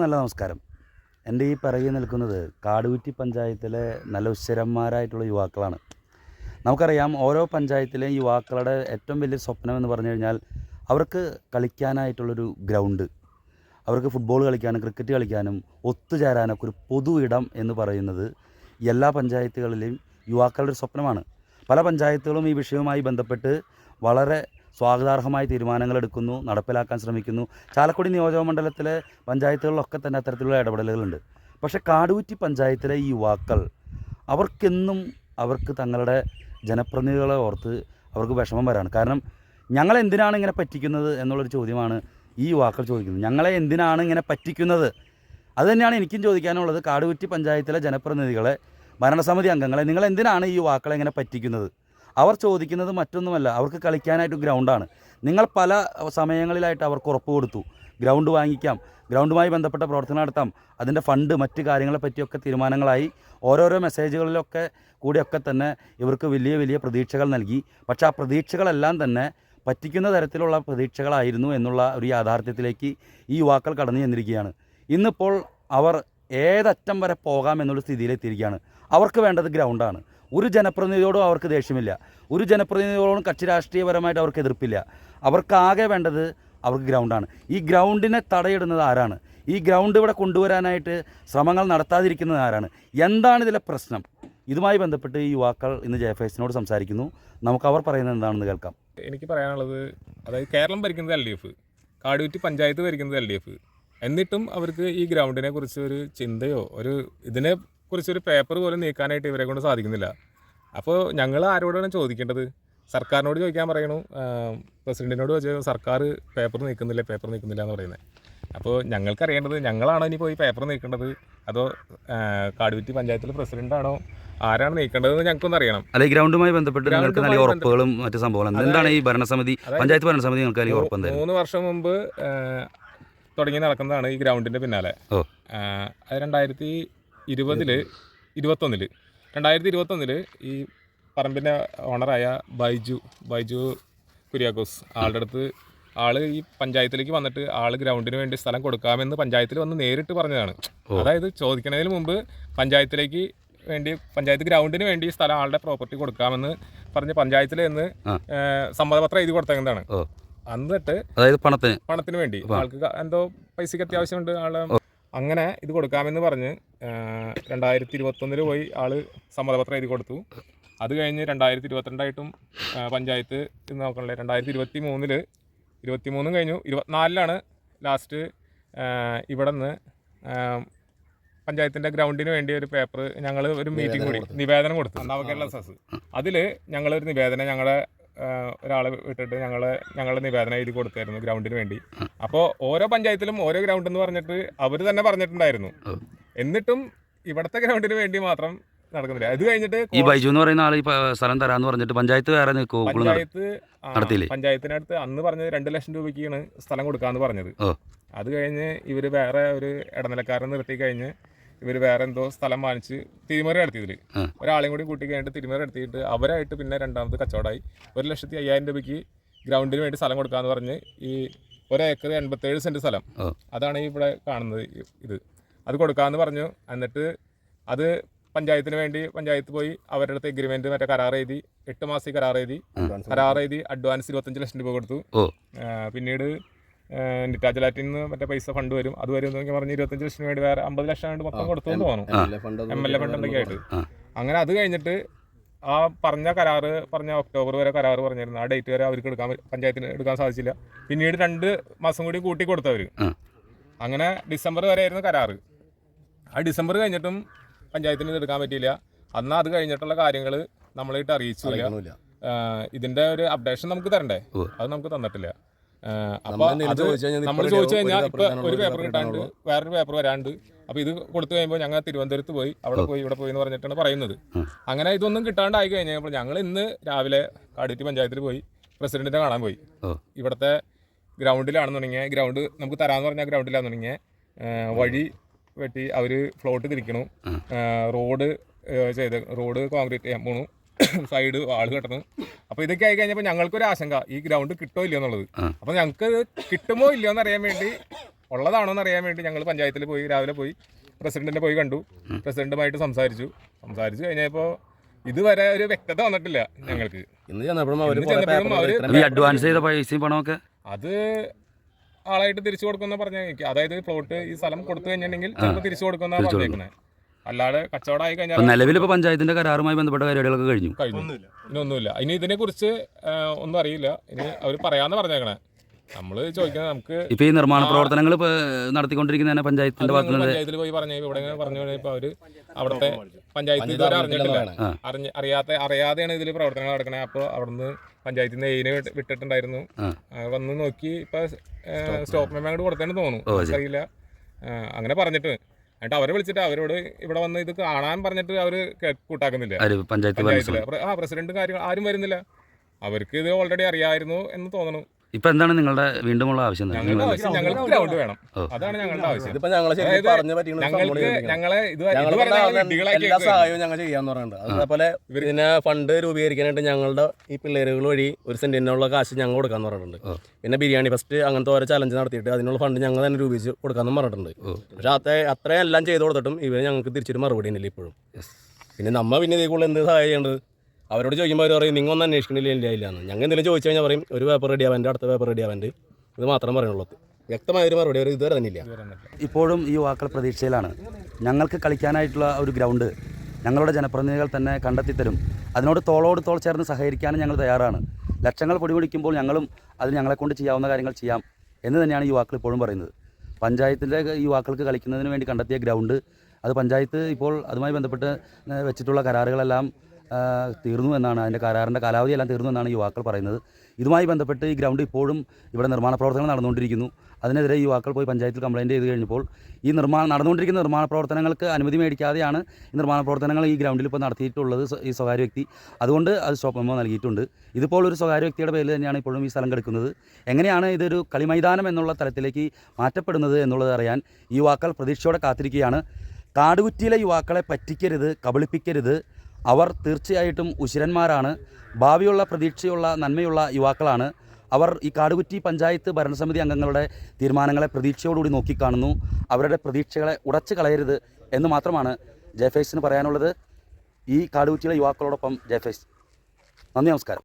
നല്ല നമസ്കാരം. എന്റെ ഈ പിറകിൽ നിൽക്കുന്നത് കാടുകുറ്റി പഞ്ചായത്തിലെ നല്ല ഉശ്വരന്മാരായിട്ടുള്ള യുവാക്കളാണ്. നമുക്കറിയാം ഓരോ പഞ്ചായത്തിലെയും യുവാക്കളുടെ ഏറ്റവും വലിയ സ്വപ്നം എന്ന് പറഞ്ഞു കഴിഞ്ഞാൽ അവർക്ക് കളിക്കാനായിട്ടുള്ളൊരു ഗ്രൗണ്ട്. അവർക്ക് ഫുട്ബോൾ കളിക്കാനും ക്രിക്കറ്റ് കളിക്കാനും ഒത്തുചേരാനൊക്കെ ഒരു പൊതു ഇടം എന്ന് പറയുന്നത് എല്ലാ പഞ്ചായത്തുകളിലെയും യുവാക്കളുടെ ഒരു സ്വപ്നമാണ്. പല പഞ്ചായത്തുകളും ഈ വിഷയവുമായി ബന്ധപ്പെട്ട് വളരെ സ്വാഗതാർഹമായ തീരുമാനങ്ങൾ എടുക്കുന്നു നടപ്പിലാക്കാൻ ശ്രമിക്കുന്നു. ചാലക്കുടി നിയോജക മണ്ഡലത്തിലെ പഞ്ചായത്തുകളിലൊക്കെ തന്നെ അത്തരത്തിലുള്ള ഇടപെടലുകളുണ്ട്. പക്ഷേ കാടുകുറ്റി പഞ്ചായത്തിലെ ഈ യുവാക്കൾ അവർക്കെന്നും അവർക്ക് തങ്ങളുടെ ജനപ്രതിനിധികളെ ഓർത്ത് അവർക്ക് വിഷമം വരാണ്. കാരണം ഞങ്ങളെ എന്തിനാണ് ഇങ്ങനെ പറ്റിക്കുന്നത് എന്നുള്ളൊരു ചോദ്യമാണ് ഈ യുവാക്കൾ ചോദിക്കുന്നത്. ഞങ്ങളെ എന്തിനാണ് ഇങ്ങനെ പറ്റിക്കുന്നത്? അതുതന്നെയാണ് എനിക്കും ചോദിക്കാനുള്ളത്. കാടുകുറ്റി പഞ്ചായത്തിലെ ജനപ്രതിനിധികളെ ഭരണസമിതി അംഗങ്ങളെ നിങ്ങൾ എന്തിനാണ് ഈ യുവാക്കളെ ഇങ്ങനെ പറ്റിക്കുന്നത്? അവർ ചോദിക്കുന്നത് മറ്റൊന്നുമല്ല. അവർക്ക് കളിക്കാനായിട്ട് ഗ്രൗണ്ടാണ്. നിങ്ങൾ പല സമയങ്ങളിലായിട്ട് അവർക്ക് ഉറപ്പ് കൊടുത്തു. ഗ്രൗണ്ട് വാങ്ങിക്കാം. ഗ്രൗണ്ടുമായി ബന്ധപ്പെട്ട പ്രവർത്തനം നടത്താം. അതിന്റെ ഫണ്ട് മറ്റ് കാര്യങ്ങളെ പറ്റിയൊക്കെ തീരുമാനങ്ങളായി ഓരോരോ മെസ്സേജുകളിലൊക്കെ കൂടിയൊക്കെ തന്നെ ഇവർക്ക് വലിയ വലിയ പ്രതീക്ഷകൾ നൽകി. പക്ഷേ ആ പ്രതീക്ഷകളെല്ലാം തന്നെ പറ്റിക്കുന്ന തരത്തിലുള്ള പ്രതീക്ഷകളായിരുന്നു എന്നുള്ള ഒരു യാഥാർത്ഥ്യത്തിലേക്ക് ഈ യുവാക്കൾ കടന്നു ചെന്നിരിക്കുകയാണ്. ഇന്നിപ്പോൾ അവർ ഏതറ്റം വരെ പോകാം എന്നുള്ള സ്ഥിതിയിലെത്തിയിരിക്കുകയാണ്. അവർക്ക് വേണ്ടത് ഗ്രൗണ്ടാണ്. ഒരു ജനപ്രതിനിധിയോടും അവർക്ക് ദേഷ്യമില്ല. ഒരു ജനപ്രതിനിധിയോടും കക്ഷി രാഷ്ട്രീയപരമായിട്ട് അവർക്ക് എതിർപ്പില്ല. അവർക്കാകെ വേണ്ടത് അവർക്ക് ഗ്രൗണ്ടാണ്. ഈ ഗ്രൗണ്ടിനെ തടയിടുന്നത് ആരാണ്? ഈ ഗ്രൗണ്ട് ഇവിടെ കൊണ്ടുവരാനായിട്ട് ശ്രമങ്ങൾ നടത്താതിരിക്കുന്നത് ആരാണ്? എന്താണ് ഇതിലെ പ്രശ്നം? ഇതുമായി ബന്ധപ്പെട്ട് ഈ യുവാക്കൾ ഇന്ന് ജയഫേസിനോട് സംസാരിക്കുന്നു. നമുക്ക് അവർ പറയുന്നത് എന്താണെന്ന് കേൾക്കാം. എനിക്ക് പറയാനുള്ളത് അതായത് കേരളം ഭരിക്കുന്നത് L D F Kadukutty panchayat ഭരിക്കുന്നത് എൽ ഡി എഫ്. എന്നിട്ടും അവർക്ക് ഈ ഗ്രൗണ്ടിനെ കുറിച്ച് ഒരു ചിന്തയോ ഒരു ഇതിനെ കുറിച്ചൊരു പേപ്പർ പോലും നീക്കാനായിട്ട് ഇവരെ കൊണ്ട് സാധിക്കുന്നില്ല. അപ്പോൾ ഞങ്ങൾ ആരോടാണ് ചോദിക്കേണ്ടത്? സർക്കാരിനോട് ചോദിക്കാൻ പറയണു. പ്രസിഡന്റിനോട് ചോദിച്ചാൽ സർക്കാർ പേപ്പർ നീക്കുന്നില്ല പേപ്പർ നീക്കുന്നില്ല എന്ന് പറയുന്നത് അപ്പോൾ ഞങ്ങൾക്കറിയേണ്ടത് ഞങ്ങളാണോ ഇനി പോയി പേപ്പർ നീക്കേണ്ടത്? അതോ കാടുവിറ്റി പഞ്ചായത്തിലെ പ്രസിഡന്റാണോ? ആരാണ് നീക്കേണ്ടതെന്ന് ഞങ്ങൾക്കൊന്നും അറിയണം. അല്ലെ ഗ്രൗണ്ടുമായി ബന്ധപ്പെട്ട് നിങ്ങൾക്ക് നൽകിയ ഗ്രൗണ്ടുമായി ഉറപ്പുകളും മറ്റു സംഭവങ്ങളും എന്താണ് ഈ ഭരണസമിതി പഞ്ചായത്ത് ഭരണസമിതി നിങ്ങൾക്ക് നൽകിയ ഉറപ്പ് മൂന്ന് വർഷം മുമ്പ് തുടങ്ങി നടക്കുന്നതാണ് ഈ ഗ്രൗണ്ടിന്റെ പിന്നാലെ. അത് രണ്ടായിരത്തി ഇരുപതിൽ ഇരുപത്തൊന്നിൽ. രണ്ടായിരത്തി ഇരുപത്തൊന്നിൽ ഈ പറമ്പിന്റെ ഓണറായ ബൈജു ബൈജു കുര്യാക്കോസ് ആളുടെ അടുത്ത് ആൾ ഈ പഞ്ചായത്തിലേക്ക് വന്നിട്ട് ആൾ ഗ്രൗണ്ടിന് വേണ്ടി സ്ഥലം കൊടുക്കാമെന്ന് പഞ്ചായത്തിൽ വന്ന് നേരിട്ട് പറഞ്ഞതാണ്. അതായത് ചോദിക്കുന്നതിന് മുമ്പ് പഞ്ചായത്തിലേക്ക് വേണ്ടി പഞ്ചായത്ത് ഗ്രൗണ്ടിന് വേണ്ടി ഈ സ്ഥലം ആളുടെ പ്രോപ്പർട്ടി കൊടുക്കാമെന്ന് പറഞ്ഞ് പഞ്ചായത്തിൽ നിന്ന് സമ്മതപത്രം എഴുതി കൊടുത്തേക്കുന്നതാണ്. ഓ. എന്നിട്ട് അതായത് പണത്തിന്. പണത്തിന് വേണ്ടി. ആൾക്ക് എന്തോ പൈസക്ക് അത്യാവശ്യമുണ്ട് ആൾ അങ്ങനെ ഇത് കൊടുക്കാമെന്ന് പറഞ്ഞ് രണ്ടായിരത്തി ഇരുപത്തൊന്നിൽ പോയി ആൾ സമ്മതപത്രം എഴുതി കൊടുത്തു. അത് കഴിഞ്ഞ് രണ്ടായിരത്തി ഇരുപത്തിരണ്ടായിട്ടും പഞ്ചായത്ത് ഇത് നോക്കണല്ലേ രണ്ടായിരത്തി ഇരുപത്തി മൂന്നിൽ ഇരുപത്തി മൂന്നും കഴിഞ്ഞു. ഇരുപത്തിനാലിലാണ് ലാസ്റ്റ് ഇവിടെ നിന്ന് പഞ്ചായത്തിന്റെ ഗ്രൗണ്ടിന് വേണ്ടി ഒരു പേപ്പർ ഞങ്ങൾ ഒരു മീറ്റിംഗ് കൂടി നിവേദനം കൊടുത്തു. നവകേരള സസ് അതിൽ ഞങ്ങളൊരു നിവേദനം ഞങ്ങളുടെ ഒരാളെ വിട്ടിട്ട് ഞങ്ങൾ ഞങ്ങളുടെ നിവേദനം എഴുതി കൊടുത്തായിരുന്നു ഗ്രൗണ്ടിന് വേണ്ടി. അപ്പോൾ ഓരോ പഞ്ചായത്തിലും ഓരോ ഗ്രൗണ്ട് എന്ന് പറഞ്ഞിട്ട് അവർ തന്നെ പറഞ്ഞിട്ടുണ്ടായിരുന്നു. എന്നിട്ടും ഇവിടുത്തെ ഗ്രൗണ്ടിന് വേണ്ടി മാത്രം നടക്കുന്നില്ല. ഇത് കഴിഞ്ഞിട്ട് ഈ ബൈജു എന്ന് പറയുന്ന ആൾ ഈ സ്ഥലം തരാന്ന് പറഞ്ഞിട്ട് പഞ്ചായത്ത് വേറെ നിൽക്കൂ പഞ്ചായത്ത് നടത്തിയില്ലേ? പഞ്ചായത്തിനടുത്ത് അന്ന് പറഞ്ഞത് രണ്ട് ലക്ഷം രൂപയ്ക്കാണ് സ്ഥലം കൊടുക്കാന്ന് പറഞ്ഞത്. അത് കഴിഞ്ഞ് ഇവർ വേറെ ഒരു ഇടനിലക്കാരൻ നിർത്തി കഴിഞ്ഞ് ഇവർ വേറെ എന്തോ സ്ഥലം വാങ്ങിച്ച് തിരിമറി നടത്തിയതിൽ. ഒരാളെയും കൂടി കൂട്ടി കഴിഞ്ഞിട്ട് തിരിമറി നടത്തിയിട്ട് അവരായിട്ട് പിന്നെ രണ്ടാമത് കച്ചവടമായി ഒരു ലക്ഷത്തി അയ്യായിരം രൂപയ്ക്ക് ഗ്രൗണ്ടിന് വേണ്ടി സ്ഥലം കൊടുക്കാന്ന് പറഞ്ഞ് ഈ ഒരേക്കർ എൺപത്തേഴ് സെന്റ് സ്ഥലം. അതാണ് ഈ ഇവിടെ കാണുന്നത് ഇത്. അത് കൊടുക്കാന്ന് പറഞ്ഞു. എന്നിട്ട് അത് പഞ്ചായത്തിന് വേണ്ടി പഞ്ചായത്ത് പോയി അവരുടെ അടുത്ത് എഗ്രിമെന്റ് മറ്റേ കരാർ എഴുതി എട്ട് മാസം കരാർ എഴുതി. കരാർ എഴുതി അഡ്വാൻസ് ഇരുപത്തഞ്ച് ലക്ഷം രൂപ കൊടുത്തു. ഓ. ആ, ലാറ്റിൽ നിന്ന് മറ്റേ പൈസ ഫണ്ട് വരും. അത് വരും എന്നൊക്കെ പറഞ്ഞ് ഇരുപത്തഞ്ച് ലക്ഷത്തിന് വേണ്ടി വേറെ അമ്പത് ലക്ഷം ആയിട്ട് മൊത്തം കൊടുത്തു എന്ന് തോന്നുന്നു എം എൽ എ ഫണ്ട് എന്തൊക്കെ ആയിട്ട് അങ്ങനെ അത് കഴിഞ്ഞിട്ട് ആ പറഞ്ഞ കരാറ് പറഞ്ഞ ഒക്ടോബർ വരെ കരാറ് പറഞ്ഞിരുന്നു. ആ ഡേറ്റ് വരെ അവർക്ക് എടുക്കാൻ പഞ്ചായത്തിന് എടുക്കാൻ സാധിച്ചില്ല. പിന്നീട് രണ്ട് മാസം കൂടി കൂട്ടി കൊടുത്തവർ. അങ്ങനെ ഡിസംബർ വരെ ആയിരുന്നു കരാറ്. ആ ഡിസംബർ കഴിഞ്ഞിട്ടും പഞ്ചായത്തിന് ഇത് എടുക്കാൻ പറ്റിയില്ല. അന്ന് അത് കഴിഞ്ഞിട്ടുള്ള കാര്യങ്ങൾ നമ്മളായിട്ട് അറിയിച്ചില്ല. ഇതിന്റെ ഒരു അപ്ഡേഷൻ നമുക്ക് തരണ്ടേ? അത് നമുക്ക് തന്നിട്ടില്ല. അപ്പൊ അത് നമ്മൾ ഇപ്പൊ ചോദിച്ചു ഒരു കഴിഞ്ഞാൽ പേപ്പർ ഇപ്പൊ ഒരു പേപ്പർ കിട്ടാണ്ട് വേറൊരു പേപ്പർ വരാണ്ട്. അപ്പൊ ഇത് കൊടുത്തു കഴിയുമ്പോൾ ഞങ്ങൾ തിരുവനന്തപുരത്ത് പോയി അവിടെ പോയി ഇവിടെ പോയി എന്ന് പറഞ്ഞിട്ടാണ് പറയുന്നത്. അങ്ങനെ ഇതൊന്നും കിട്ടാണ്ടായി കഴിഞ്ഞപ്പോൾ ഞങ്ങൾ ഇന്ന് രാവിലെ കാടിറ്റി പഞ്ചായത്തിൽ പോയി പ്രസിഡന്റിനെ കാണാൻ പോയി. ഇവിടുത്തെ ഗ്രൗണ്ടിലാണെന്നുണ്ടെങ്കിൽ ഗ്രൗണ്ട് നമുക്ക് തരാന്ന് പറഞ്ഞ ഗ്രൗണ്ടിലാണെന്നുണ്ടെങ്കിൽ വഴി വെട്ടി അവർ ഫ്ലോട്ട് തിരിക്കണു. റോഡ് ചെയ്ത് റോഡ് കോൺക്രീറ്റ് ചെയ്യാൻ പോണു. സൈഡ് ആൾ കെട്ടണം. അപ്പൊ ഇതൊക്കെ ആയി കഴിഞ്ഞപ്പോൾ ഞങ്ങൾക്കൊരു ആശങ്ക ഈ ഗ്രൗണ്ട് കിട്ടോ ഇല്ലയോ എന്നുള്ളത്. അപ്പൊ ഞങ്ങൾക്ക് കിട്ടുമോ ഇല്ലയോ എന്ന് അറിയാൻ വേണ്ടി ഉള്ളതാണോ എന്ന് അറിയാൻ വേണ്ടി ഞങ്ങൾ പഞ്ചായത്തിൽ പോയി രാവിലെ പോയി പ്രസിഡന്റിനെ പോയി കണ്ടു. പ്രസിഡന്റുമായിട്ട് സംസാരിച്ചു. സംസാരിച്ചു കഴിഞ്ഞപ്പോൾ ഇതുവരെ ഒരു വ്യക്തത വന്നിട്ടില്ല ഞങ്ങൾക്ക്. അഡ്വാൻസ് ചെയ്ത പൈസയും പണമൊക്കെ? അത് ആളായിട്ട് തിരിച്ചു കൊടുക്കുന്ന പറഞ്ഞ അതായത് പ്ലോട്ട് ഈ സ്ഥലം കൊടുത്തു കഴിഞ്ഞിട്ടുണ്ടെങ്കിൽ തിരിച്ചു കൊടുക്കുന്ന പറഞ്ഞേക്കുന്നത് അല്ലാതെ കച്ചവടമായി കഴിഞ്ഞാൽ നിലവിൽ ഇപ്പോൾ പഞ്ചായത്തിന്റെ കരാറുമായി ബന്ധപ്പെട്ട കാര്യങ്ങളൊക്കെ കഴിഞ്ഞു? കഴിഞ്ഞു. ഇനി ഒന്നുമില്ല. ഇനി ഇതിനെ കുറിച്ച് ഒന്നും അറിയില്ല. ഇനി അവർ പറയാന്ന് പറഞ്ഞേക്കണേ. നമ്മൾ ചോദിക്കുന്നത് നമുക്ക് ഇപ്പൊ ഈ നിർമ്മാണ പ്രവർത്തനങ്ങൾ നടത്തിക്കൊണ്ടിരിക്കുന്ന പഞ്ചായത്തിന്റെ പഞ്ചായത്തിൽ പോയി പറഞ്ഞു ഇവിടെ പറഞ്ഞു ഇപ്പൊ അവർ അവിടുത്തെ പഞ്ചായത്ത് ഇതുവരെ അറിഞ്ഞിട്ടില്ല. അറിഞ്ഞ അറിയാത്ത അറിയാതെയാണ് ഇതിൽ പ്രവർത്തനങ്ങൾ നടക്കണേ. അപ്പോൾ അവിടുന്ന് പഞ്ചായത്തിൽ നിന്ന് എയിനെ വിട്ടിട്ടുണ്ടായിരുന്നു. വന്ന് നോക്കി ഇപ്പൊ സ്റ്റോപ്പ് മെമ്മ അങ്ങോട്ട് കൊടുത്തേന്ന് തോന്നുന്നു. അറിയില്ല. അങ്ങനെ പറഞ്ഞിട്ട്. എന്നിട്ട് അവരെ വിളിച്ചിട്ട് അവരോട് ഇവിടെ വന്ന് ഇത് കാണാൻ പറഞ്ഞിട്ട് അവർ കേ- കൂട്ടാക്കുന്നില്ല? പഞ്ചായത്തിൽ. ആ പ്രസിഡന്റ് കാര്യങ്ങൾ ആരും വരുന്നില്ല. അവർക്ക് ഇത് ഓൾറെഡി അറിയായിരുന്നു എന്ന് തോന്നുന്നു ഇപ്പം എന്താണ് നിങ്ങളുടെ വീണ്ടുമുള്ള ആവശ്യം? ഞങ്ങളുടെ ആവശ്യം ഞങ്ങൾക്ക് ഗ്രൗണ്ട് വേണം. അതാണ് ഞങ്ങളുടെ ആവശ്യം. ഇതിപ്പോ ഞങ്ങളെ ശരിക്കും പറഞ്ഞു പറ്റിയ ഞങ്ങൾക്ക് ഞങ്ങളെ ഇത് ഞങ്ങൾ എല്ലാ സഹായവും ഞങ്ങൾ ചെയ്യാന്ന് പറയുന്നുണ്ട്. അതേപോലെ പിന്നെ ഇതിനെ ഫണ്ട് രൂപീകരിക്കാനായിട്ട് ഞങ്ങളുടെ ഈ പിള്ളേരുകൾ വഴി ഒരു സെന്റിനുള്ള കാശ് ഞങ്ങൾ കൊടുക്കാന്ന് പറഞ്ഞിട്ടുണ്ട്. പിന്നെ ബിരിയാണി ഫസ്റ്റ് അങ്ങനത്തെ ഓരോ ചലഞ്ച് നടത്തിയിട്ട് അതിനുള്ള ഫണ്ട് ഞങ്ങൾ തന്നെ രൂപീകരിച്ച് കൊടുക്കാന്ന് പറഞ്ഞിട്ടുണ്ട്. പക്ഷെ അത്ര അത്രയും എല്ലാം ചെയ്ത് കൊടുത്തിട്ടും ഇവർ ഞങ്ങൾക്ക് തിരിച്ചൊരു മറുപടി ഉണ്ടല്ലോ ഇപ്പോഴും. പിന്നെ നമ്മ പിന്നെ ഇതേക്കുള്ള എന്ത് സഹായം ചെയ്യേണ്ടത്? അവരോട് ചോദിക്കുമ്പോൾ അവർ പറയും നിങ്ങൾ ഒന്നും അന്വേഷിക്കണില്ല ഇല്ല ഇല്ല എന്ന്. ഞങ്ങൾ എന്തെങ്കിലും ചോദിച്ചു കഴിഞ്ഞാൽ പറയും ഒരു പേപ്പർ റെഡി ആവാന്റെ അടുത്ത പേപ്പർ റെഡി ആവാന്റെ ഇത് മാത്രം പറയുള്ളൂ. വ്യക്തമായ ഒരു മറുപടി അവർ ഇതുവരെ തന്നെ ഇല്ല ഇപ്പോഴും ഈ യുവാക്കൾ പ്രതീക്ഷയിലാണ്. ഞങ്ങൾക്ക് കളിക്കാനായിട്ടുള്ള ഒരു ഗ്രൗണ്ട് ഞങ്ങളുടെ ജനപ്രതിനിധികൾ തന്നെ കണ്ടെത്തിത്തരും. അതിനോട് തോളോട് തോൾ ചേർന്ന് സഹകരിക്കാനും ഞങ്ങൾ തയ്യാറാണ്. ലക്ഷങ്ങൾ പൊടിപിടിക്കുമ്പോൾ ഞങ്ങളും അത് ഞങ്ങളെക്കൊണ്ട് ചെയ്യാവുന്ന കാര്യങ്ങൾ ചെയ്യാം എന്ന് തന്നെയാണ് യുവാക്കൾ ഇപ്പോഴും പറയുന്നത്. പഞ്ചായത്തിന്റെ യുവാക്കൾക്ക് കളിക്കുന്നതിന് വേണ്ടി കണ്ടെത്തിയ ഗ്രൗണ്ട് അത് പഞ്ചായത്ത് ഇപ്പോൾ അതുമായി ബന്ധപ്പെട്ട് വെച്ചിട്ടുള്ള കരാറുകളെല്ലാം തീർന്നു എന്നാണ് അതിന്റെ കരാറിന്റെ കാലാവധി എല്ലാം തീർന്നു എന്നാണ് യുവാക്കൾ പറയുന്നത്. ഇതുമായി ബന്ധപ്പെട്ട് ഈ ഗ്രൗണ്ട് ഇപ്പോഴും ഇവിടെ നിർമ്മാണ പ്രവർത്തനങ്ങൾ നടന്നുകൊണ്ടിരിക്കുന്നു. അതിനെതിരെ യുവാക്കൾ പോയി പഞ്ചായത്തിൽ കംപ്ലയിന്റ് ചെയ്ത് കഴിഞ്ഞപ്പോൾ ഈ നിർമ്മാണം നടന്നുകൊണ്ടിരിക്കുന്ന നിർമ്മാണ പ്രവർത്തനങ്ങൾക്ക് അനുമതി മേടിക്കാതെയാണ് ഈ നിർമ്മാണ പ്രവർത്തനങ്ങൾ ഈ ഗ്രൗണ്ടിൽ ഇപ്പോൾ നടത്തിയിട്ടുള്ളത് ഈ സ്വകാര്യ വ്യക്തി. അതുകൊണ്ട് അത് സ്റ്റോപ്പ് നൽകിയിട്ടുണ്ട്. ഇതിപ്പോൾ ഒരു സ്വകാര്യ വ്യക്തിയുടെ പേരിൽ തന്നെയാണ് ഇപ്പോഴും ഈ സ്ഥലം കിടക്കുന്നത്. എങ്ങനെയാണ് ഇതൊരു കളിമൈതാനം എന്നുള്ള തലത്തിലേക്ക് മാറ്റപ്പെടുന്നത് എന്നുള്ളത് അറിയാൻ യുവാക്കൾ പ്രതീക്ഷയോടെ കാത്തിരിക്കുകയാണ്. കാടുകുറ്റിയിലെ യുവാക്കളെ പറ്റിക്കരുത് കബളിപ്പിക്കരുത് അവർ തീർച്ചയായിട്ടും ഉശിരന്മാരാണ്. ഭാവിയുള്ള പ്രതീക്ഷയുള്ള നന്മയുള്ള യുവാക്കളാണ്. അവർ ഈ കാടുകുറ്റി പഞ്ചായത്ത് ഭരണസമിതി അംഗങ്ങളുടെ തീരുമാനങ്ങളെ പ്രതീക്ഷയോടുകൂടി നോക്കിക്കാണുന്നു. അവരുടെ പ്രതീക്ഷകളെ ഉടച്ചു കളയരുത് എന്ന് മാത്രമാണ് ജയഫേസിന് പറയാനുള്ളത്. ഈ കാടുകുറ്റിയിലെ യുവാക്കളോടൊപ്പം ജയഫേസ്. നന്ദി നമസ്കാരം.